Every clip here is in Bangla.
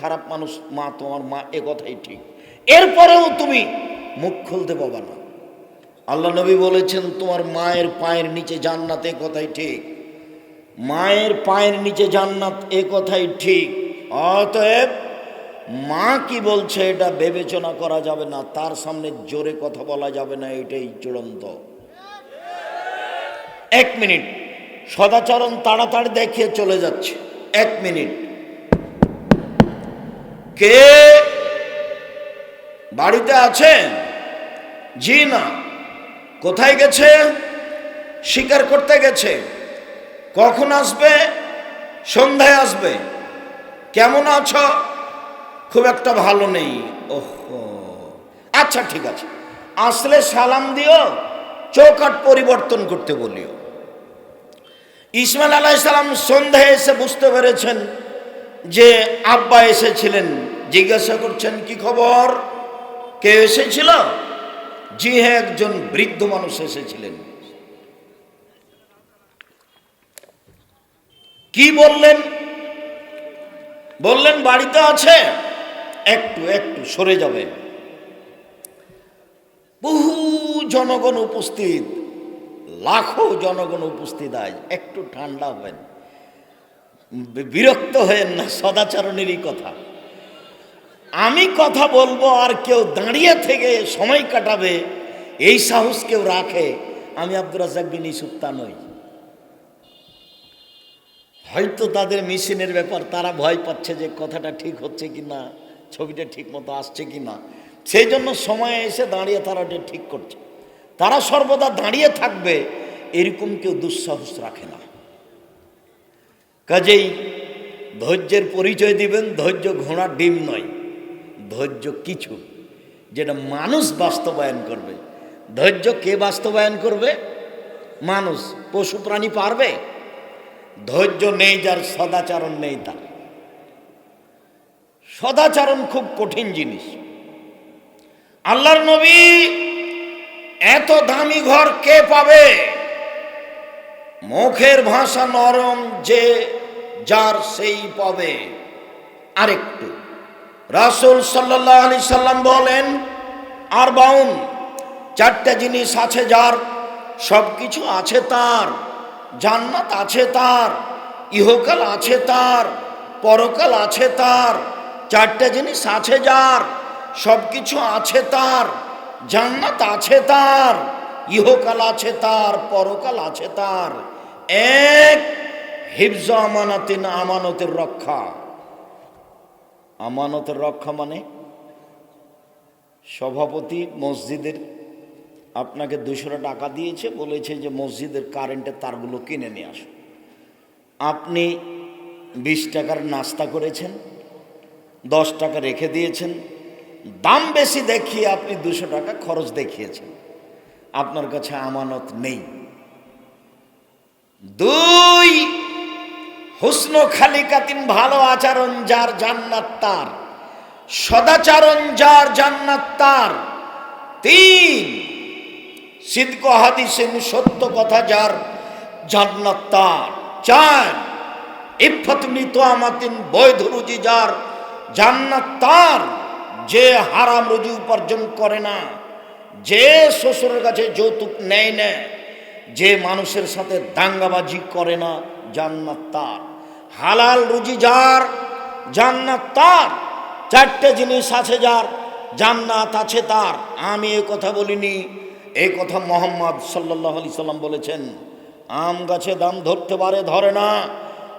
খারাপ মানুষ, মা তোমার মা, এ কথাই ঠিক। এরপরেও তুমি মুখ খুলতে পাবা না। আল্লাহ নবী বলেছেন, তোমার মায়ের পায়ের নিচে জান্নাত, এ কথাই ঠিক। মায়ের পায়ের নিচে জান্নাত, এ কথাই ঠিক। অতএব মা কি বলছে, এটা বিবেচনা করা যাবে না। তার সামনে জোরে কথা বলা যাবে না, এটাই চূড়ান্ত। এক মিনিট। সদাচরণ তাড়াতাড়ি দেখিয়ে চলে যাচ্ছে। এক মিনিট। কে বাড়িতে আছেন? জি না। কোথায় গেছে? শিকার করতে গেছে। কখন আসবে? সন্ধ্যায় আসবে। কেমন আছো? খুব একটা ভালো নেই। ওহ আচ্ছা ঠিক আছে। আসলে সালাম দিও চৌকাট পরিবর্তন করতে বলিও। ইসমাইল আলাইসালাম সন্ধ্যায় এসে বুঝতে পেরেছেন যে আব্বা এসেছিলেন জিজ্ঞাসা করছেন, কি খবর? কে এসেছিল? জি হ্যাঁ একজন বৃদ্ধ মানুষ এসেছিলেন। কি বললেন? বললেন, বাড়িতে আছে? একটু একটু, সরে যাবে। বহু জনগণ উপস্থিত, লাখো জনগণ উপস্থিত আজ, একটু ঠান্ডা হবেন বিরক্ত হয়েন না, সদাচরণেরই কথা। আমি কথা বলব আর কেউ দাঁড়িয়ে থেকে সময় কাটাবে, এই সাহস কেউ রাখে, আমি আব্দুর রাজাক বিন ইসুফ তা নই। হয়তো তাদের মেশিনের ব্যাপার, তারা ভয় পাচ্ছে যে কথাটা ঠিক হচ্ছে কি না ছবিটা ঠিক মতো আসছে কি না সেই জন্য সময়ে এসে দাঁড়িয়ে তারা ওটা ঠিক করছে। তারা সর্বদা দাঁড়িয়ে থাকবে, এরকম কেউ দুঃসাহস রাখে না। কাজেই ধৈর্যের পরিচয় দিবেন, ধৈর্য ঘোড়ার ডিম নয়। ধৈর্য কিছু, যেটা মানুষ বাস্তবায়ন করবে। ধৈর্য কে বাস্তবায়ন করবে? মানুষ, পশু প্রাণী পারবে? ধৈর্য নেই যার, সদাচরণ নেই তার। সদাচরণ খুব কঠিন জিনিস। আল্লাহর নবী এত দামি ঘর কে পাবে? মুখের ভাষা নরম যে যার সেই পাবে। আরেকটু। রাসুল সাল্লাহ আলি সাল্লাম বলেন আর বাউন চারটা জিনিস আছে যার সব কিছু আছে তার, জান্নাত আছে তার, ইহকাল আছে তার, পরকাল আছে তার, চারটে জিনিস আছে যার সব কিছু আছে তার, জান্নাত আছে তার, ইহকাল আছে তার, পরকাল আছে তার। এক, হিফজ আমানাতিন আমানতের রক্ষা। আমানতের রক্ষা মানে? সভাপতি মসজিদের আপনাকে দুশো টাকা দিয়েছে, বলেছে যে মসজিদের কারেন্টের তারগুলো কিনে নিয়ে আসো। আপনি বিশ টাকার নাস্তা করেছেন, দশ টাকা রেখে দিয়েছেন, দাম বেশি দেখিয়ে আপনি দুশো টাকা খরচ দেখিয়েছেন। আপনার কাছে আমানত নেই। দুই হুসন খালিকাতিন ভালো আচরণ যার জান্নাত তার। সদাচরণ যার জান্নাত তার। তিন সিদ্ধ হাদিসেন সত্য কথা যার জান্নাত তার। চার, ইফত মৃত আমাতিন বৈধ রুজি যার জান্নাত তার। যে হারাম রুজি উপার্জন করে না, যে শ্বশুরের কাছে যৌতুক নেয় না, যে মানুষের সাথে দাঙ্গাবাজি করে না জান্নাত তার হালাল রুজি যার জান্নাত তার চারটে জিনিস আছে যার, জান্নাত আছে তার। আমি এ কথা বলিনি। এই কথা মোহাম্মদ সাল্লাহ আলি সাল্লাম বলেছেন। আম গাছে দাম ধরতে পারে, ধরে না।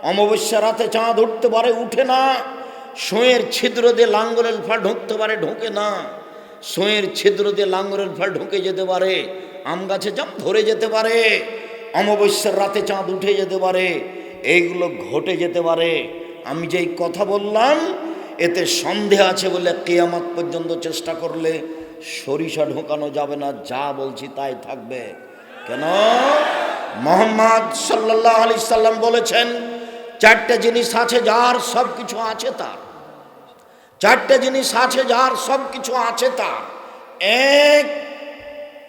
অমাবস্যা রাতে চাঁদ উঠতে পারে, উঠে না। সোঁয়ের ছিদ্র দিয়ে লাঙ্গলের ফল ঢুকতে পারে, ঢোকে না। সোঁয়ের ছিদ্র দিয়ে লাঙ্গলের ফল ঢুকে যেতে পারে। আম গাছে জাম ধরে যেতে পারে। অমাবস্যার রাতে চাঁদ উঠে যেতে পারে, এইগুলো ঘটে যেতে পারে। আমি যেই কথা বললাম, এতে সন্দেহ আছে বলে কেয়ামত পর্যন্ত চেষ্টা করলে সরিষা ঢোকানো যাবে না, যা বলছি তাই থাকবে। কেন? মোহাম্মদ সাল্লাহ আলি সাল্লাম বলেছেন, চারটে জিনিস আছে যার সব কিছু আছে তার। চারটে জিনিস আছে যার সব কিছু আছে তার। এক,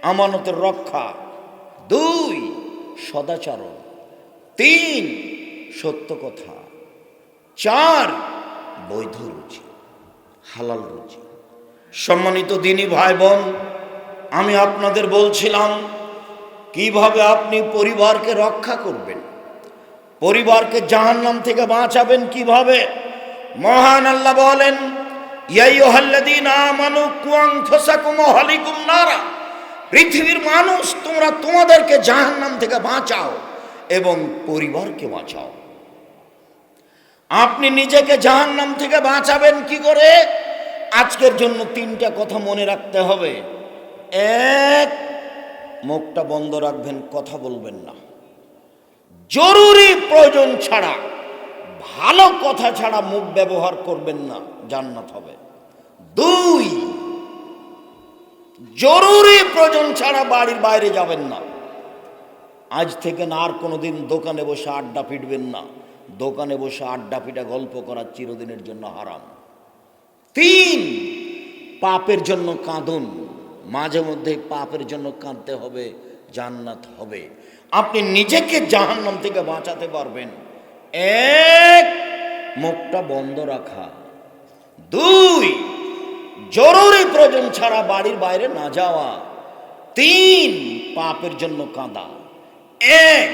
আমানতের রক্ষা। দুই সদাচরণ। তিন সত্য কথা চার, বৈধ রুচি, হালাল রুচি। সম্মানিত দিনী ভাই বোন আমি আপনাদের বলছিলাম, কীভাবে আপনি পরিবারকে রক্ষা করবেন? পরিবারকে জাহান্নাম থেকে বাঁচাবেন কীভাবে? মহান আল্লাহ বলেন ইয়াইয়ুহাল্লাযীনা আমানু কু আনফুসাকুম ওয়া আহলিকুম নারা। পৃথিবীর মানুষ, তোমরা তোমাদেরকে জাহান্নাম থেকে বাঁচাও এবং পরিবারকে বাঁচাও। আপনি নিজেকে জাহান্নাম থেকে বাঁচাবেন কি করে? আজকের জন্য তিনটা কথা মনে রাখতে হবে। এক, মুখটা বন্ধ রাখবেন, কথা বলবেন না। জরুরি প্রয়োজন ছাড়া, ভালো কথা ছাড়া মুখ ব্যবহার করবেন না, জান্নাত হবে। দুই জরুরি প্রয়োজন ছাড়া বাড়ির বাইরে যাবেন না। আজ থেকে না আর কোনোদিন দোকানে বসে আড্ডা পিটবেন না। দোকানে বসে আড্ডা পিটা গল্প করা চিরদিনের জন্য হারাম। তিন, পাপের জন্য কাঁদুন। মাঝে মধ্যে পাপের জন্য কাঁদতে হবে, জান্নাত হবে। আপনি নিজেকে জাহান্নাম থেকে বাঁচাতে পারবেন। এক, মুখটা বন্ধ রাখা। দুই জরুরি প্রয়োজন ছাড়া বাড়ির বাইরে না যাওয়া। তিন, পাপের জন্য কাঁদা। এক,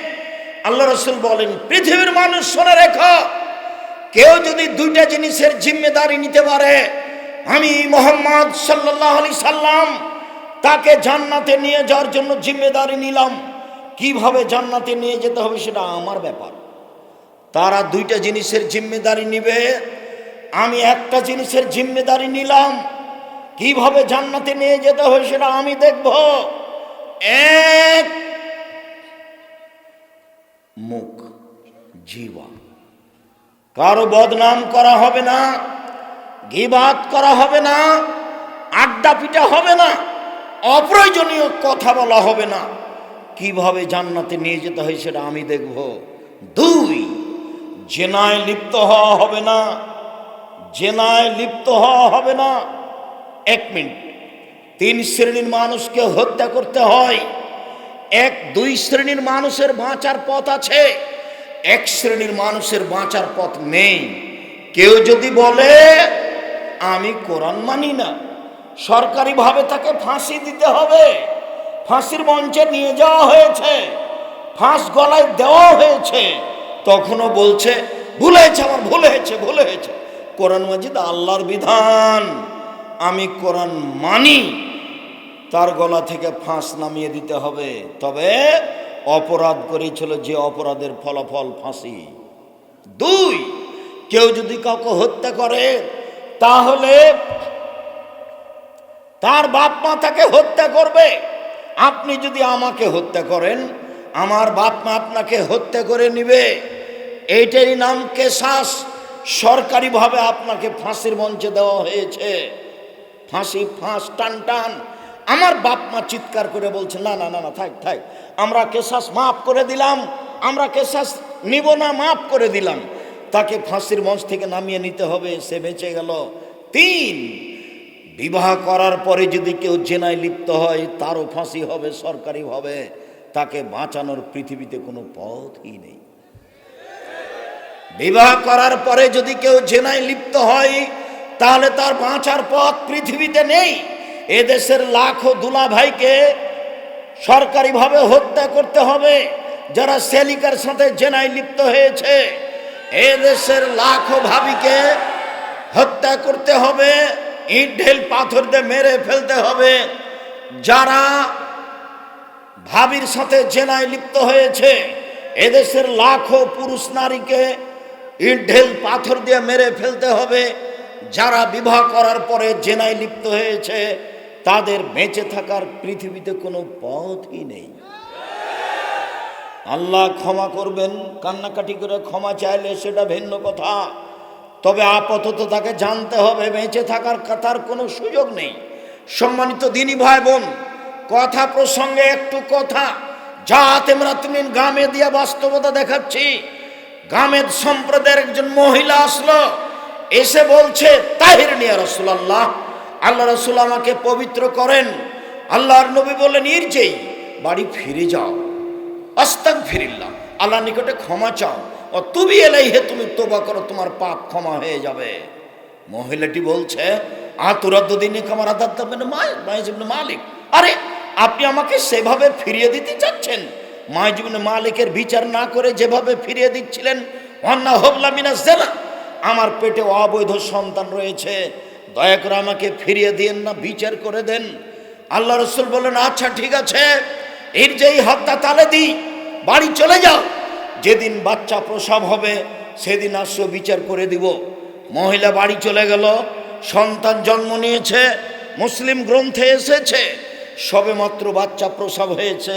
আল্লাহ রসুল বলেন, পৃথিবীর মানুষ শোনে রেখো, কেউ যদি দুইটা জিনিসের জিম্মেদারি নিতে পারে, আমি মোহাম্মদ সাল্লাহ আলি সাল্লাম তাকে জান্নাতে নিয়ে যাওয়ার জন্য জিম্মেদারি নিলাম। কীভাবে জান্নাতে নিয়ে যেতে হবে সেটা আমার ব্যাপার। তারা দুইটা জিনিসের জিম্মেদারি নিবে, আমি একটা জিনিসের জিম্মেদারি নিলাম কীভাবে জান্নাতে নিয়ে যেতে হবে সেটা আমি দেখব। এক, মুখ জীবা কারও বদনাম করা হবে না গিবাত করা হবে না, আড্ডা পিটা হবে না, অপ্রয়োজনীয় কথা বলা হবে না। কীভাবে জান্নাতে নিয়ে যেতে হয় সেটা আমি দেখব। দুই, জেনায় লিপ্ত হওয়া হবে না, জেনায় লিপ্ত হওয়া হবে না এক মিনিট। তিন শ্রেণির মানুষকে হত্যা করতে হয়। এক, দুই শ্রেণির মানুষের বাঁচার পথ আছে। এক শ্রেণির মানুষের বাঁচার পথ নেই। কেউ যদি বলে, আমি কোরআন মানি না। সরকারিভাবে তাকে ফাঁসি দিতে হবে। ফাঁসির মঞ্চে নিয়ে যাওয়া হয়েছে। ফাঁস গলায় দেওয়া হয়েছে। তখনও বলছে, ভুল হয়েছে আমার, ভুল হয়েছে ভুল হয়েছে। কোরআন মাজিদ আল্লাহর বিধান। আমি কোরআন মানি, তার গলা থেকে ফাঁস নামিয়ে দিতে হবে। তবে অপরাধ করেছিল যে অপরাধের ফলাফল ফাঁসি। দুই, কেউ যদি কাউকে হত্যা করে, তাহলে তার বাপ মা তাকে হত্যা করবে। আপনি যদি আমাকে হত্যা করেন, আমার বাপ মা আপনাকে হত্যা করে নিবে। এইটারই নাম কেশাস। সরকারিভাবে আপনাকে ফাঁসির মঞ্চে দেওয়া হয়েছে। ফাঁসি ফাঁস, টান টান। আমার বাপ মা চিৎকার করে বলছে, না না না না, থাক থাক। আমরা কেশাস মাফ করে দিলাম। আমরা কেশাস নিব না, মাফ করে দিলাম। তাকে ফাঁসির মঞ্চ থেকে নামিয়ে নিতে হবে, সে বেঁচে গেল। তিন, বিবাহ করার পরে যদি কেউ জেনায় লিপ্ত হয়, তারও ফাঁসি হবে সরকারিভাবে তাকে বাঁচানোর পৃথিবীতে কোনো পথই নেই। বিবাহ করার পরে যদি কেউ জেনায় লিপ্ত হয় তাহলে তার বাঁচার পথ পৃথিবীতে নেই। এদেশের লাখো দুলা ভাইকে সরকারিভাবে হত্যা করতে হবে, যারা সেলিকার সাথে জেনায় লিপ্ত হয়েছে। এদেশের লাখো ভাবিকে হত্যা করতে হবে ইট ঢেল পাথর দিয়ে মেরে ফেলতে হবে। যারা ভাবির সাথে জেনায় লিপ্ত হয়েছে, এদেশের লাখো পুরুষ নারীকে ইট ঢেল পাথর দিয়ে মেরে ফেলতে হবে। যারা বিবাহ করার পরে জেনায় লিপ্ত হয়েছে, তাদের বেঁচে থাকার পৃথিবীতে কোনো পথই নেই। আল্লাহ ক্ষমা করবেন, কান্নাকাটি করে ক্ষমা চাইলে সেটা ভিন্ন কথা। তবে আপাতত তাকে জানতে হবে, বেঁচে থাকার তার কোনো সুযোগ নেই। সম্মানিত দিনী ভাই বোন কথা প্রসঙ্গে একটু কথা। যা তেমরা তুমি গ্রামে দিয়া বাস্তবতা দেখাচ্ছি। গ্রামের সম্প্রদায়ের একজন মহিলা আসলো। এসে বলছে, তাহির নিয়া রসুলাল্লাহ। আল্লাহ রসুল আমাকে পবিত্র করেন। আল্লাহর নবী বললেন ইরজেই বাড়ি ফিরে যাও। আস্তাক ফিরিল্লাম আল্লাহ নিকটে ক্ষমা চাও। ও তুমি এলাই হে তুমি তোবা করো, তোমার পাপ ক্ষমা হয়ে যাবে। মহিলাটি বলছে আতুরাদ্দিনে কামার আদার মালিক। আরে, আপনি আমাকে সেভাবে ফিরিয়ে দিতে চাচ্ছেন? মাইজুবিন মালিকের বিচার না করে যেভাবে ফিরিয়ে দিচ্ছিলেন অন্না হবলা মিনা আমার পেটে অবৈধ সন্তান রয়েছে, দয়া করে আমাকে ফিরিয়ে দিয়েন না, বিচার করে দেন। আল্লাহ রসুল বললেন আচ্ছা ঠিক আছে, এর যেই হত্যা তালে দিই, বাড়ি চলে যাও। যেদিন বাচ্চা প্রসব হবে, সেদিন আসো, বিচার করে দিব। মহিলা বাড়ি চলে গেল, সন্তান জন্ম নিয়েছে, মুসলিম গ্রন্থে এসেছে সবে মাত্র বাচ্চা প্রসব হয়েছে,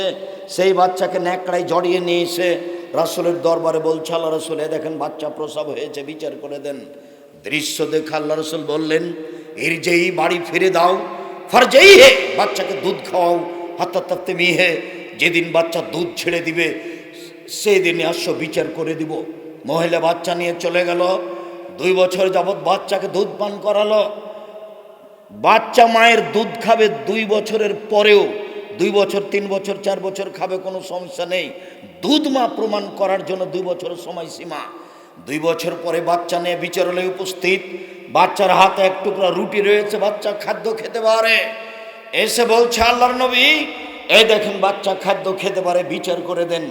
সেই বাচ্চাকে ন্যাকড়ায় জড়িয়ে নিয়ে এসে রাসুলের দরবারে বলছে, আল্লাহ রসুল, এ দেখেন বাচ্চা প্রসব হয়েছে, বিচার করে দেন। দৃশ্য দেখে আল্লাহ রসুল বললেন এর যেই বাড়ি ফিরে দাও ফর যেই হে বাচ্চাকে দুধ খাওয়াও হাত্তাত্তাতে মিহে যেদিন বাচ্চা দুধ ছেড়ে দিবে সেই দিনে আসো, বিচার করে দিব। মহিলা বাচ্চা নিয়ে চলে গেল, দুই বছর যাবৎ বাচ্চাকে দুধ পান করালো। বাচ্চা মায়ের দুধ খাবে দুই বছরের পরেও দুই বছর, তিন বছর, চার বছর খাবে, কোনো সমস্যা নেই। দুধ মা প্রমাণ করার জন্য দুই বছর সময়সীমা। দুই বছর পরে বাচ্চা নিয়ে বিচারালয়ে উপস্থিত। বাচ্চার হাতে এক টুকরা রুটি রয়েছে, বাচ্চা খাদ্য খেতে পারে। এসে বলছে, আল্লাহর নবী, এই দেখেন বাচ্চা খাদ্য খেতে পারে, বিচার করে দেন।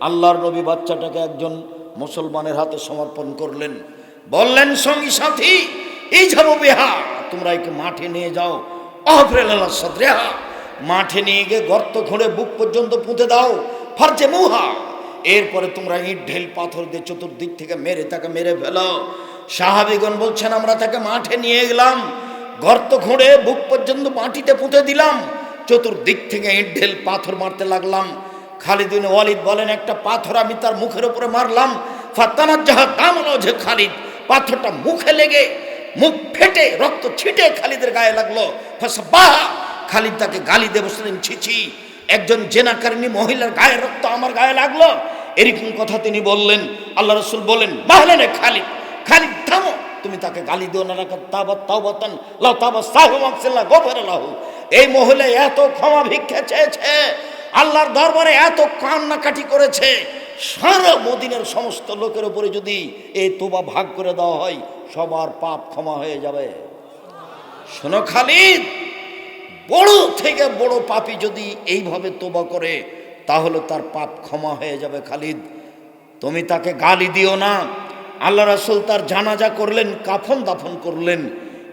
আল্লাহর নবী বাচ্চাটাকে একজন মুসলমানের হাতে সমর্পণ করলেন। বললেন, সঙ্গী সাথী, এই যাব বেহা তোমরা একে মাঠে নিয়ে যাও। অহফরেলা সদরেহা। মাঠে নিয়ে গিয়ে গর্ত খুঁড়ে বুক পর্যন্ত পুঁতে দাও ফার্জে মুহা। এরপরে তোমরা ইট, ঢেল, পাথর দিয়ে চতুর্দিক থেকে মেরে তাকে মেরে ফেলো। সাহাবিগণ বলছেন, আমরা তাকে মাঠে নিয়ে গেলাম, গর্ত খুঁড়ে বুক পর্যন্ত মাটিতে পুঁতে দিলাম। চতুর্দিক থেকে ইট, ঢেল, পাথর মারতে লাগলাম। খালিদিন ওয়ালিদ বলেন, একটা পাথর আমি তার মুখের উপরে মারলাম। ফাতানার যাহা দাম যে খালিদ, পাথরটা মুখে লেগে মুখ ফেটে, রক্ত ছিটে খালিদের গায়ে লাগল। বাহ খালিদ তাকে গালি দিয়ে বসলেন ছিছি একজন জেনাকারিনী মহিলার গায়ে রক্ত আমার গায়ে লাগল। এরকম কথা তিনি বললেন। আল্লাহ রসুল বলেন বাহলেন খালিদ খালিদ থামো। তুমি তাকে গালি দিও না রাখা তাবা তাওবাতান লাও তাবা সাহু মাকসিল্লাহ গোফর লাহু। এই মহিলা এত ক্ষমা ভিক্ষা চেয়েছে, আল্লাহর দরবারে এত কান্নাকাটি করেছে। সারা মদিনের সমস্ত লোকের উপরে যদি এই তোবা ভাগ করে দেওয়া হয়, সবার পাপ ক্ষমা হয়ে যাবে। শোনো খালিদ বড় থেকে বড় পাপি যদি এইভাবে তোবা করে, তাহলে তার পাপ ক্ষমা হয়ে যাবে খালিদ। তুমি তাকে গালি দিও না। আল্লাহ রাসুল তার জানাজা করলেন, কাফন দাফন করলেন,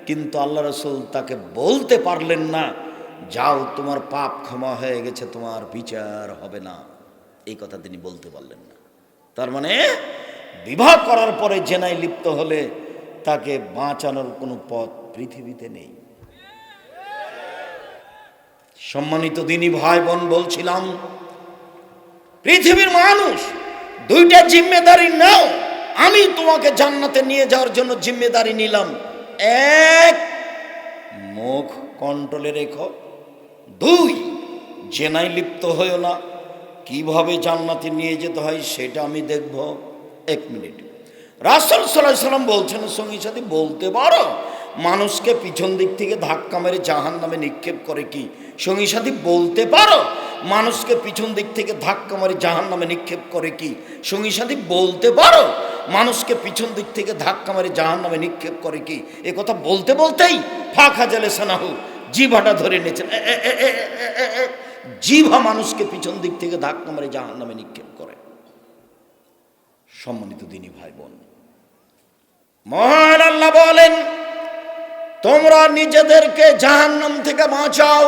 কিন্তু আল্লাহ রাসুল তাকে বলতে পারলেন না, যাও, তোমার পাপ ক্ষমা হয়ে গেছে, তোমার বিচার হবে না। এই কথা তিনি বলতে পারলেন না। তার মানে বিবাহ করার পরে জেনায় লিপ্ত হলে তাকে বাঁচানোর কোনো পথ পৃথিবীতে নেই। সম্মানিত দিনী ভাই বোন বলছিলাম, পৃথিবীর মানুষ দুইটা জিম্মেদারি নাও, আমি তোমাকে জান্নাতে নিয়ে যাওয়ার জন্য জিম্মেদারি নিলাম। এক, মুখ কন্ট্রোলে রেখো। দুই, জেনায় লিপ্ত হয়েও না। কীভাবে জান্নাতে নিয়ে যেতে হয় সেটা আমি দেখব। এক মিনিট। রাসুল সাল্লাহ সাল্লাম বলছেন, সঙ্গী সাথে, বলতে পারো? মানুষকে পিছন দিক থেকে ধাক্কা মেরে জাহান নামে নিক্ষেপ করে কি? সঙ্গী সাথী, বলতে পারো? মানুষকে পিছন দিক থেকে ধাক্কা মারে জাহান নামে নিক্ষেপ করে কি? সঙ্গী সাথী, বলতে পারো? মানুষকে পিছন দিক থেকে ধাক্কা মারে জাহান নামে নিক্ষেপ করে কি? এ কথা বলতে বলতেই ফাঁকা জেলে সানাহু, জিভাটা ধরে এ। জিভা মানুষকে পিছন দিক থেকে ধাক্কা মারে জাহান নামে নিক্ষেপ করে। সম্মানিত দিনী ভাই বোন, মহান আল্লাহ বলেন তোমরা নিজেদেরকে জাহান্নাম থেকে বাঁচাও,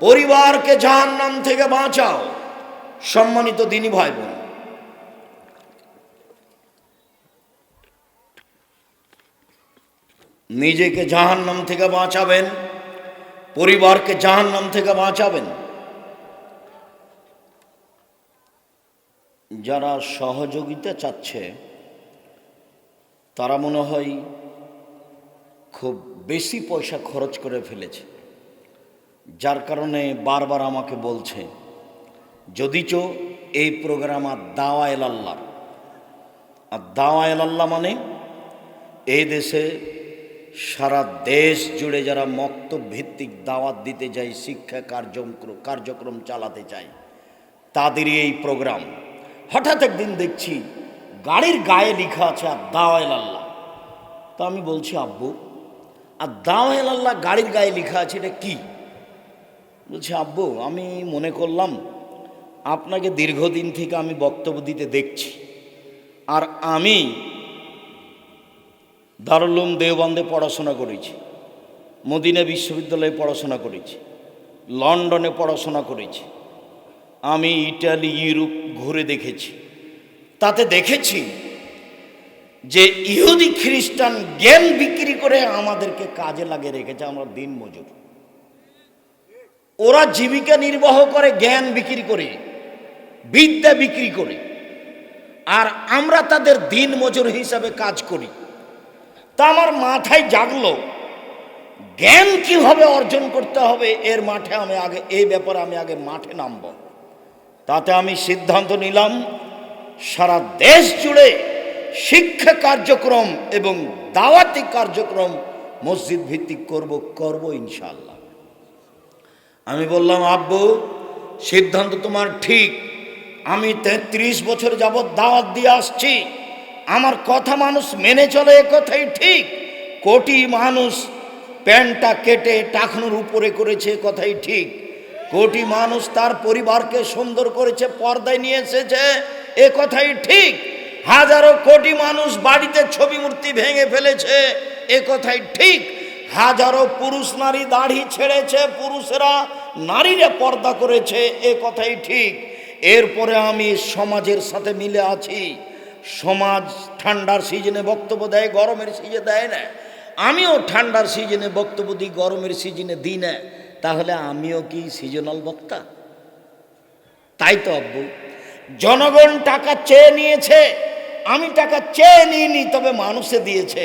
পরিবারকে জাহান্নাম থেকে বাঁচাও। সম্মানিত দিনী ভাই বোন নিজেকে জাহান্নাম থেকে বাঁচাবেন, পরিবারকে জাহান্নাম থেকে বাঁচাবেন। যারা সহযোগিতা চাচ্ছে, তারা মনে হয় খুব বেশি পয়সা খরচ করে ফেলেছে। যার কারণে বারবার আমাকে বলছে যদিচ এই প্রোগ্রাম আর দাওয়া এল আল্লাহ আর দাওয়া এল আল্লাহ মানে এই দেশে সারা দেশ জুড়ে যারা মক্তব ভিত্তিক দাওয়াত দিতে যায়, শিক্ষা কার্যক্রম কার্যক্রম চালাতে চায়, তাদেরই এই প্রোগ্রাম হঠাৎ একদিন দেখছি, গাড়ির গায়ে লেখা আছে আর দাওয়াল আল্লাহ। তা আমি বলছি, আব্বু আর দাওয়াল আল্লাহ গাড়ির গায়ে লেখা আছে, এটা কি? বলছি, আব্বু, আমি মনে করলাম আপনাকে দীর্ঘদিন থেকে আমি বক্তব্য দিতে দেখছি। আর আমি দারুলুম দেওবন্দে পড়াশোনা করেছি, মদিনা বিশ্ববিদ্যালয়ে পড়াশোনা করেছি, লন্ডনে পড়াশোনা করেছি, আমি ইটালি, ইউরোপ ঘুরে দেখেছি। তাতে দেখেছি যে ইহুদি খ্রিস্টান জ্ঞান বিক্রি করে আমাদেরকে কাজে লাগিয়ে রেখেছে, আমরা দিন মজুর। ওরা জীবিকা নির্বাহ করে, জ্ঞান বিক্রি করে, বিদ্যা বিক্রি করে, আর আমরা তাদের দিন মজুর হিসাবে কাজ করি। তা আমার মাথায় জাগলো, জ্ঞান কীভাবে অর্জন করতে হবে, এর মাঠে আমি আগে, এই ব্যাপারে আমি আগে মাঠে নামব। তাতে আমি সিদ্ধান্ত নিলাম, সারা দেশ জুড়ে শিক্ষা কার্যক্রম এবং দাওয়াতি কার্যক্রম মসজিদ ভিত্তিক করব করব ইনশাল্লাহ আমি বললাম, আব্বু, সিদ্ধান্ত তোমার ঠিক। আমি তেত্রিশ বছর যাবৎ দাওয়াত দিয়ে আসছি। আমার কথা মানুষ মেনে চলে এ কথাই ঠিক। কোটি মানুষ প্যান্টটা কেটে টাকনুর উপরে করেছে কথাই ঠিক। কোটি মানুষ তার পরিবারকে সুন্দর করেছে, পর্দায় নিয়ে এসেছে, এ কথাই ঠিক। হাজারো কোটি মানুষ বাড়িতে ছবি মূর্তি ভেঙে ফেলেছে। এ কথাই ঠিক। হাজারো পুরুষ নারী দাড়ি ছেড়েছে, পুরুষেরা নারীরা পর্দা করেছে, এ কথাই ঠিক। এরপরে আমি সমাজের সাথে মিলে আছি। সমাজ ঠান্ডার সিজনে বক্তব্য দেয়, গরমের সিজনে দেয় না। আমিও ঠান্ডার সিজনে বক্তব্য দিই, গরমের সিজনে দিই না। তাহলে আমিও কি সিজনাল বক্তা? তাই তো, আব্বু। জনগণ টাকা চেয়ে নিয়েছে আমি টাকা চেয়ে নিইনি, তবে মানুষে দিয়েছে।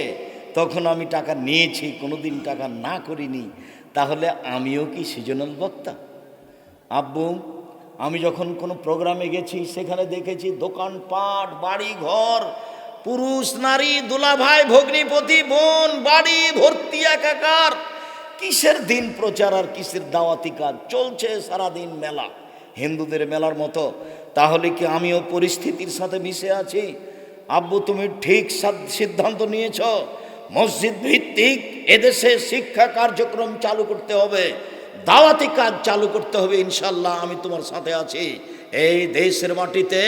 তখন আমি টাকা নিয়েছি, কোনোদিন টাকা না করিনি। তাহলে আমিও কি সিজনাল বক্তা? আব্বু, আমি যখন কোনো প্রোগ্রামে গেছি, সেখানে দেখেছি দোকানপাট বাড়ি ঘর, পুরুষ, নারী, দুলাভাই, ভগ্নিপতি, বোন, বাড়ি, ভর্তি, একাকার। কিসের দিন প্রচার আর কিসের দাওয়াতি কাজ? চলছে সারাদিন মেলা। হিন্দুদের মেলার মতো। তাহলে কি আমিও পরিস্থিতির সাথে মিশে আছি? আব্বু, তুমি ঠিক সিদ্ধান্ত নিয়েছ। মসজিদ ভিত্তিক এদেশে শিক্ষা কার্যক্রম চালু করতে হবে, দাওয়াতি কাজ চালু করতে হবে ইনশাল্লাহ আমি তোমার সাথে আছি। এই দেশের মাটিতে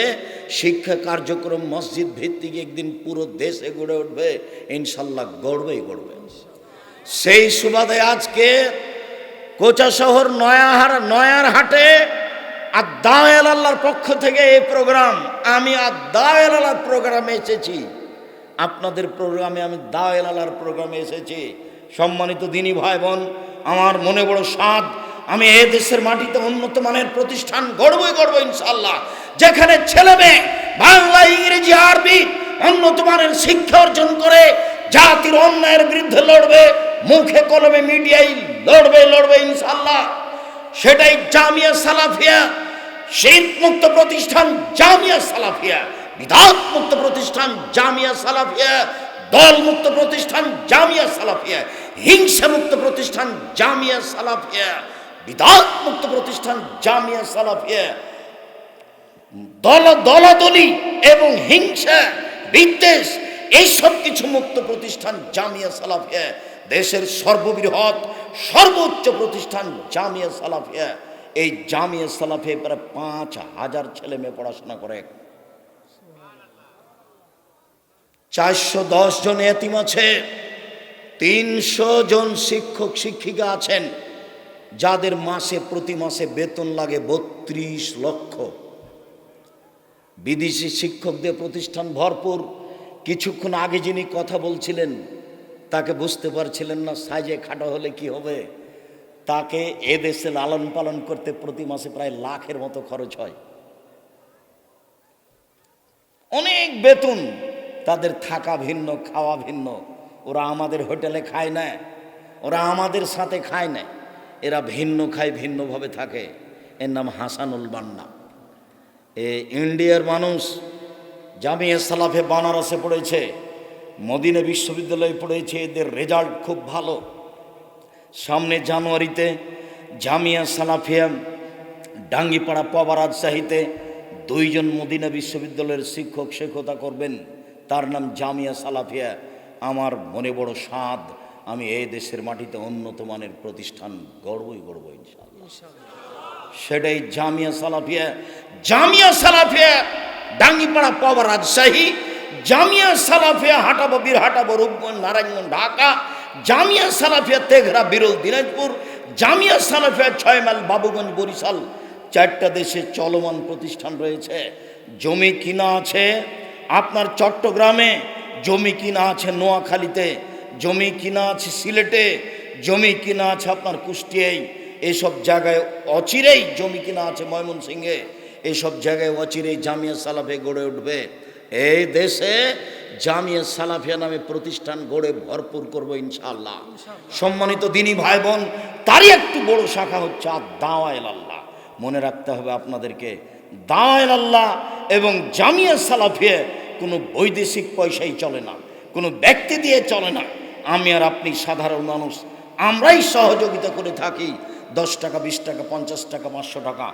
শিক্ষা কার্যক্রম মসজিদ ভিত্তিক একদিন পুরো দেশে গড়ে উঠবে ইনশাল্লাহ গড়বেই গড়বে। সেই সুবাদে আজকে কোচা শহর নয়াহার নয়ার হাটে আদায়েল আল্লাহর পক্ষ থেকে এই প্রোগ্রাম, আমি আদায়েল প্রোগ্রামে এসেছি। আপনাদের প্রোগ্রামে আমি দায়েল প্রোগ্রামে এসেছি। সম্মানিত দিনী ভাই বোন আমার মনে বড় স্বাদ, আমি এ দেশের মাটিতে উন্নত মানের প্রতিষ্ঠান গড়বই গড়ব ইনশাল্লাহ যেখানে ছেলে মেয়ে, বাংলা, ইংরেজি, আরবি উন্নত মানের শিক্ষা অর্জন করে, জাতির অন্যায়ের বিরুদ্ধে লড়বে, মুখে কলমে মিডিয়ায় লড়বে লড়বে ইনশাল্লাহ সেটাই জামিয়া সালাফিয়া শীত মুক্ত প্রতিষ্ঠান জামিয়া সালাফিয়া বিধাত মুক্ত প্রতিষ্ঠান জামিয়া সালাফিয়া দল মুক্ত প্রতিষ্ঠান জামিয়া সালাফিয়া হিংসা মুক্ত প্রতিষ্ঠান জামিয়া সালাফিয়া বিধাত মুক্ত প্রতিষ্ঠান জামিয়া সালাফিয়া। দল, দলাদলি এবং হিংসা, বিদ্বেষ, এইসব কিছু মুক্ত প্রতিষ্ঠান জামিয়া সালাফিয়া। দেশের সর্ববৃহৎ, সর্বোচ্চ প্রতিষ্ঠান জামিয়া সালাফিয়া। এই জামিয়া সালাফিয়া প্রায় পাঁচ হাজার ছেলে মেয়ে পড়াশোনা করে। চারশো দশ জন এতিম আছে, তিনশো জন শিক্ষক শিক্ষিকা আছেন, যাদের মাসে প্রতি মাসে বেতন লাগে বত্রিশ লক্ষ। বিদেশি শিক্ষকদের প্রতিষ্ঠান ভরপুর। কিছুক্ষণ আগে যিনি কথা বলছিলেন, তাকে বুঝতে পারছিলেন না সাইজে খাটো হলে কি হবে? তাকে এদেশে লালন পালন করতে প্রতি মাসে প্রায় লাখের মতো খরচ হয়। অনেক বেতন তাদের থাকা ভিন্ন, খাওয়া ভিন্ন। ওরা আমাদের হোটেলে খায় না, ওরা আমাদের সাথে খায় না। এরা ভিন্ন খায়, ভিন্নভাবে থাকে। এর নাম হাসানুল বান্না। এ ইন্ডিয়ার মানুষ জামিয়া সালাফে বানারসে পড়েছে, মদিনা বিশ্ববিদ্যালয়ে পড়েছে, এদের রেজাল্ট খুব ভালো। সামনে জানুয়ারিতে জামিয়া সালাফিয়া ডাঙ্গিপাড়া পাওয়া রাজশাহীতে দুইজন মদিনা বিশ্ববিদ্যালয়ের শিক্ষক শেখতা করবেন। তার নাম জামিয়া সালাফিয়া। আমার মনে বড় স্বাদ আমি এই দেশের মাটিতে উন্নত মানের প্রতিষ্ঠান গড়বই গড়ব ইনশাআল্লাহ। সেটাই জামিয়া সালাফিয়া। জামিয়া সালাফিয়া ডাঙ্গিপাড়া পাওয়া রাজশাহী জামিয়া সালাফিয়া হাটাবো বীরহাটাবো রূপগঞ্জ নারায়ণগঞ্জ ঢাকা জামিয়া সালাফিয়া তেঘরা, বিরল দিনাজপুর, জামিয়া সালাফিয়া ছয় মাইল বাবুগঞ্জ, বরিশাল। চারটা দেশে চলমান প্রতিষ্ঠান রয়েছে। জমি কিনা আছে আপনার চট্টগ্রামে, জমি কিনা আছে নোয়াখালীতে, জমি কিনা আছে সিলেটে, জমি কিনা আছে আপনার কুষ্টিয়ায়। এইসব জায়গায় অচিরেই জমি কিনা আছে ময়মনসিংহে। এইসব জায়গায় অচিরেই জামিয়া সালাফে গড়ে উঠবে। এই দেশে জামিয়া সালাফিয়া নামে প্রতিষ্ঠান গড়ে ভরপুর করব ইনশাআল্লাহ। সম্মানিত দিনী ভাই বোন তারই একটু বড় শাখা হচ্ছে আর দাওয়াইল আল্লাহ মনে রাখতে হবে আপনাদেরকে দাওয়াইল আল্লাহ এবং জামিয়া সালাফিয়া কোনো বৈদেশিক পয়সাই চলে না কোনো ব্যক্তি দিয়ে চলে না। আমি আর আপনি সাধারণ মানুষ আমরাই সহযোগিতা করে থাকি দশ টাকা বিশ টাকা পঞ্চাশ টাকা পাঁচশো টাকা।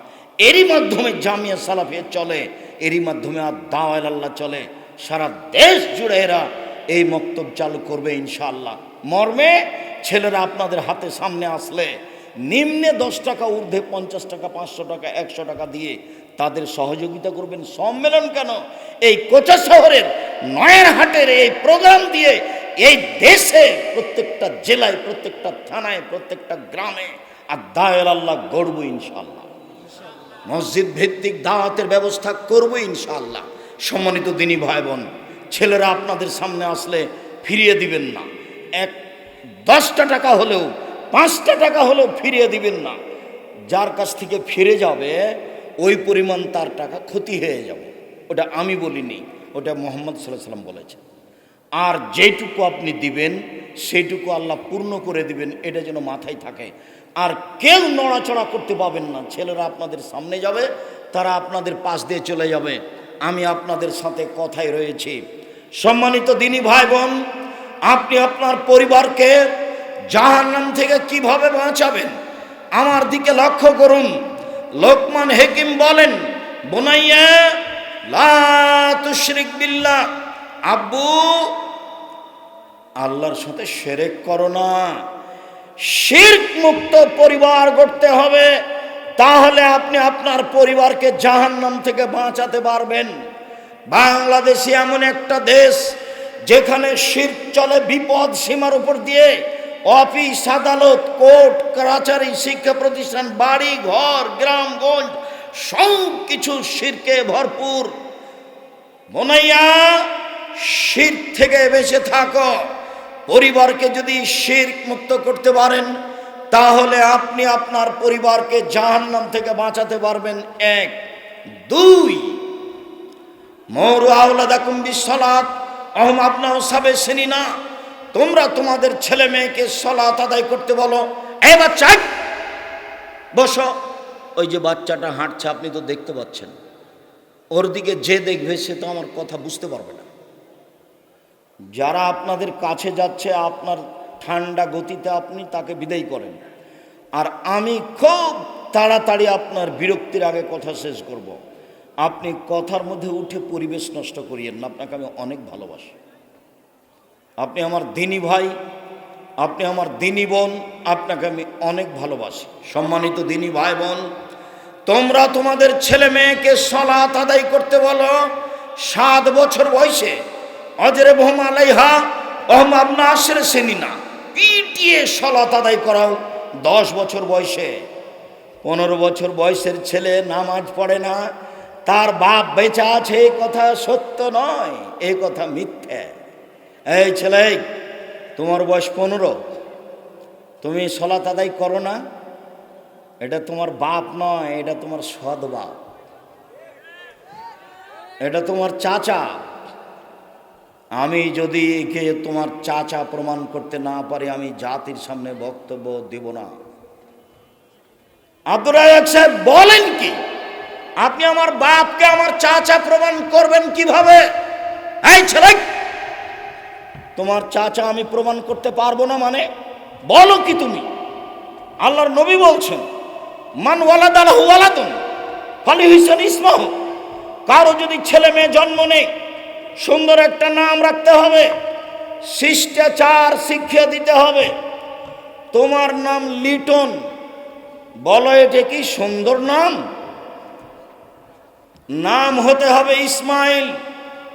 এরই মাধ্যমে জামিয়া সালাফিয়া চলে, এরই মাধ্যমে আর দাওয়াল আল্লাহ চলে। সারা দেশ জুড়ে এরা এই মক্তব চালু করবে ইনশাআল্লাহ। মর্মে ছেলেরা আপনাদের হাতে সামনে আসলে নিম্নে দশ টাকা, ঊর্ধ্বে পঞ্চাশ টাকা, পাঁচশো টাকা, একশো টাকা দিয়ে তাদের সহযোগিতা করবেন। সম্মেলন কেন? এই কোচা শহরের নয়ের হাটের এই প্রোগ্রাম দিয়ে এই দেশে প্রত্যেকটা জেলায়, প্রত্যেকটা থানায়, প্রত্যেকটা গ্রামে আর দায়ের আল্লাহ গড়ব ইনশাল্লাহ মসজিদ ভিত্তিক দাওয়াতের ব্যবস্থা করব ইনশাআল্লাহ। সম্মানিত দিনী ভাই বোন ছেলেরা আপনাদের সামনে আসলে ফিরিয়ে দিবেন না। এক, দশটা টাকা হলেও, পাঁচটা টাকা হলেও ফিরিয়ে দিবেন না। যার কাছ থেকে ফিরে যাবে, ওই পরিমাণ তার টাকা ক্ষতি হয়ে যাবে। ওটা আমি বলিনি, ওটা মোহাম্মদ সাল্লাহ সাল্লাম বলেছেন আর যেটুকু আপনি দিবেন সেইটুকু আল্লাহ পূর্ণ করে দিবেন, এটা যেন মাথায় থাকে। আর কেউ নড়াচড়া করতে পাবেন না। ছেলেরা আপনাদের সামনে যাবে, তারা আপনাদের পাশ দিয়ে চলে যাবে। আমি আপনাদের সাথে কথাই রয়েছি। সম্মানিত দিনী ভাই বোন আপনি আপনার পরিবারকে জাহান্নাম থেকে কীভাবে বাঁচাবেন? আমার দিকে লক্ষ্য করুন। লোকমান হেকিম বলেন, বোনাইয়া তুশরিক বিল্লাহ। আব্বু, আল্লাহর সাথে সেরেক করো না। শির্ক মুক্ত পরিবার গড়তে হবে, তাহলে আপনি আপনার পরিবারকে জাহান্নাম থেকে বাঁচাতে পারবেন। বাংলাদেশে এমন একটা দেশ যেখানে শির চলে বিপদ সীমার উপর দিয়ে, অফিস, আদালত, কোর্ট কাছারি শিক্ষা প্রতিষ্ঠান, বাড়ি, ঘর গ্রামগঞ্জ সব কিছু শিরকে ভরপুর। বোনাইয়া শির থেকে বেঁচে থাকো। পরিবারকে যদি শির মুক্ত করতে পারেন, তাহলে আপনি আপনার পরিবারকে জাহান্নাম থেকে বাঁচাতে পারবেন। এক। দুই। মৌর আওলাদাকুম বিশ্বলাত অহম আপনাও সাবে শ্রেণি না তোমরা তোমাদের ছেলে মেয়েকে সলাত আদায় করতে বলো। এ বাচ্চা বসো। ওই যে বাচ্চাটা হাঁটছে, আপনি তো দেখতে পাচ্ছেন। ওর দিকে যে দেখবে, সে তো আমার কথা বুঝতে পারবে না। যারা আপনাদের কাছে যাচ্ছে, আপনার ঠান্ডা গতিতে আপনি তাকে বিদায় করেন। আর আমি খুব তাড়াতাড়ি আপনার বিরক্তির আগে কথা শেষ করব। আপনি কথার মধ্যে উঠে পরিবেশ নষ্ট করিয়েন না, আপনাকে আমি অনেক ভালোবাসি। আপনি আমার দিনী ভাই, আপনি আমার দিনী বোন, আপনাকে আমি অনেক ভালোবাসি। সম্মানিত দিনী ভাই বোন, তোমরা তোমাদের ছেলে মেয়েকে সলাত আদায় করতে বলো, সাত বছর বয়সে অজরে বহুম আলাইহা, অহম আপনা আশ্রে শ্রেণি না। পিটিয়ে সলাত আদায় করাও দশ বছর বয়সে। পনেরো বছর বয়সের ছেলে নামাজ পড়ে না, তার বাপ বেঁচে আছে এই কথা সত্য নয় এই কথা মিথ্যে। এই ছেলে, তোমার বয়স পনেরো, তুমি সলাত আদায় করো না, এটা তোমার বাপ নয়, এটা তোমার সৎ বাপ। এটা তোমার চাচা। আমি যদি একে তোমার চাচা প্রমাণ করতে না পারি, আমি জাতির সামনে বক্তব্য দেব না। আব্দুর সাহেব বলেন কি? আপনি আমার বাপকে আমার চাচা প্রমাণ করবেন কীভাবে? এই ছেলে! তোমার চাচা আমি প্রমাণ করতে পারব না মানে? বলো কি তুমি? আল্লাহর নবী বলছেন, মান ওয়ালাদ আল্লাহ ওয়ালাদুন ফালি হুসেন ইসমাহ। কারও যদি ছেলে মেয়ে জন্ম নেই সুন্দর একটা নাম রাখতে হবে। শিষ্টাচার শিক্ষা দিতে হবে। তোমার নাম লিটন। বলো এটা কি সুন্দর নাম। নাম হতে হবে ইসমাইল,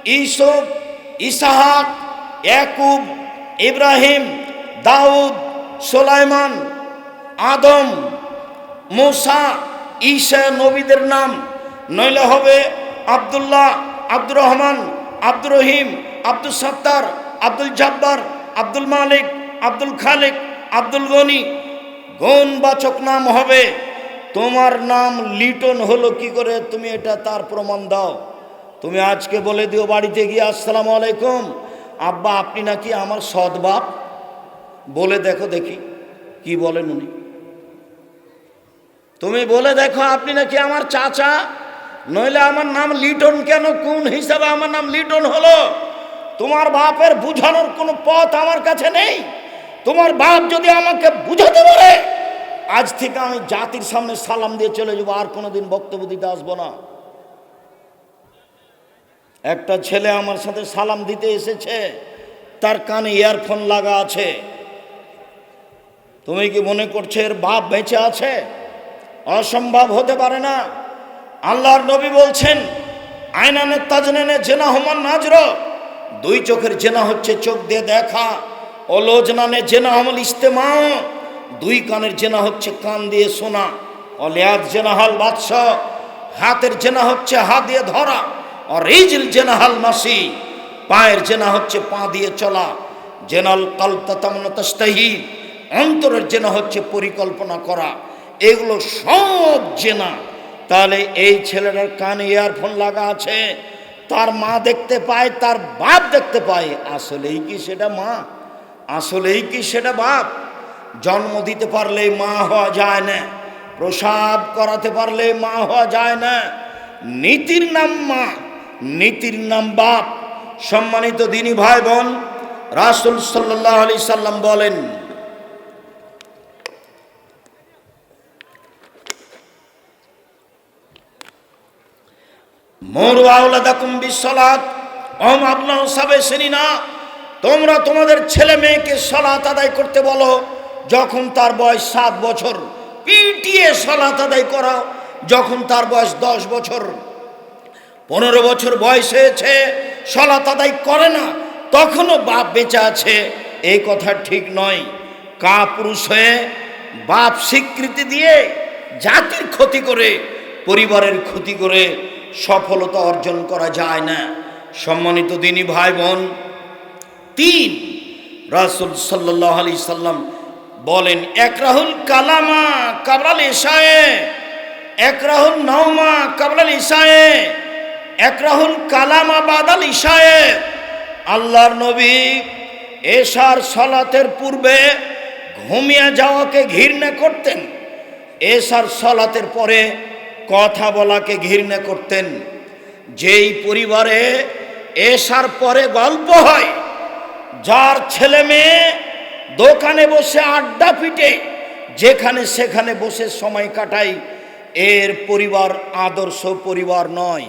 ইসব, ইসাহাক, ইয়াকুব, ইব্রাহিম, দাউদ, সোলাইমান, আদম, মুসা, ঈশা নবীদের নাম। নইলে হবে আবদুল্লাহ, আব্দুর রহমান আব্দুর রহিম, আব্দুল সত্তার, আব্দুল জব্বার, আব্দুল মালিক, আব্দুল খালিক, আব্দুল গনি। গণবাচক নাম হবে। তোমার নাম লিটন হলো কি করে? তুমি এটা তার প্রমাণ দাও। তুমি আজকে বলে দিও বাড়িতে গিয়ে, আসসালামু আলাইকুম। আব্বা, আপনি নাকি আমার সৎ বাপ? বলে দেখো দেখি, কি বলেন উনি। তুমি বলে দেখো, আপনি নাকি আমার চাচা? নইলে আমার নাম লিটন কেন? কোন হিসাবে আমার নাম লিটন হলো? তোমার বাপের বুঝানোর কোনো পথ আমার কাছে নেই। তোমার বাপ যদি আমাকে বুঝাতে পারে, আজ থেকে আমি জাতির সামনে সালাম দিয়ে চলে যাব, আর কোনোদিন বক্তব্য দিতে আসব না। একটা ছেলে আমার সাথে সালাম দিতে এসেছে, তার কানে ইয়ারফোন লাগা আছে। তুমি কি মনে করছ এর বাপ বেঁচে আছে? অসম্ভব হতে পারে না। আল্লাহর নবী বলছেন আয়নানের তাজনেনে জেনা হমান নাজর। দুই চোখের জেনা হচ্ছে চোখ দিয়ে দেখা, অলোজনানে জেনা হমল ইস্তেমা। দুই কানের জেনা হচ্ছে কান দিয়ে শোনা, অলিয়াদ জেনা হল বাদশাহ। হাতের জেনা হচ্ছে হাত দিয়ে ধরা, আর রিজল জেনা হল মাসি। পায়ের জেনা হচ্ছে পা দিয়ে চলা, জেনাল কালতাতামনতাস্তাহি অন্তরের জেনা হচ্ছে পরিকল্পনা করা, এগুলো সব জেনা। তাহলে এই ছেলেটার কানে ইয়ারফোন লাগা আছে, তার মা দেখতে পায়, তার বাপ দেখতে পায়, আসলেই কি সেটা মা? আসলেই কি সেটা বাপ? জন্ম দিতে পারলে মা হওয়া যায় না, প্রসাব করাতে পারলে মা হওয়া যায় না, নীতির নাম মা, নীতির নাম বাপ। সম্মানিত দিনী ভাই বোন, রাসুল সাল্লাহ আলি সাল্লাম বলেন মোর আউলাদাকুম বিশ্বলাত অম আবনাউ সাবে না। তোমরা তোমাদের ছেলে মেয়েকে সলাত আদায় করতে বলো। যখন তার বয়স সাত বছর, পিটিয়ে সলাত আদায় করাও। যখন তার বয়স দশ বছর, পনেরো বছর বয়স হয়েছে, সলাত আদায় করে না, তখনও বাপ বেঁচে আছে। এই কথা ঠিক নয়। কা পুরুষ হয়ে বাপ স্বীকৃতি দিয়ে জাতির ক্ষতি করে, পরিবারের ক্ষতি করে সফলতা অর্জন করা যায় না। সম্মানিত দিনী ভাই বোন তিন রাসুল সাল্লাহ আলি সাল্লাম বলেন, একরাহুল কালামা কাবলাল ইসায়ে একরাহুল নওমা কাবলাল ইসায়ে একরাহুল কালামা বাদাল ইসায়ে আল্লাহর নবী এশার সলাতের পূর্বে ঘুমিয়ে যাওয়াকে ঘৃণা করতেন। এশার সলাতের পরে কথা বলাকে ঘৃণা করতেন। যেই পরিবারে এসার পরে গল্প হয়, যার ছেলে মেয়ে দোকানে বসে আড্ডা পিটে, যেখানে সেখানে বসে সময় কাটাই এর পরিবার আদর্শ পরিবার নয়।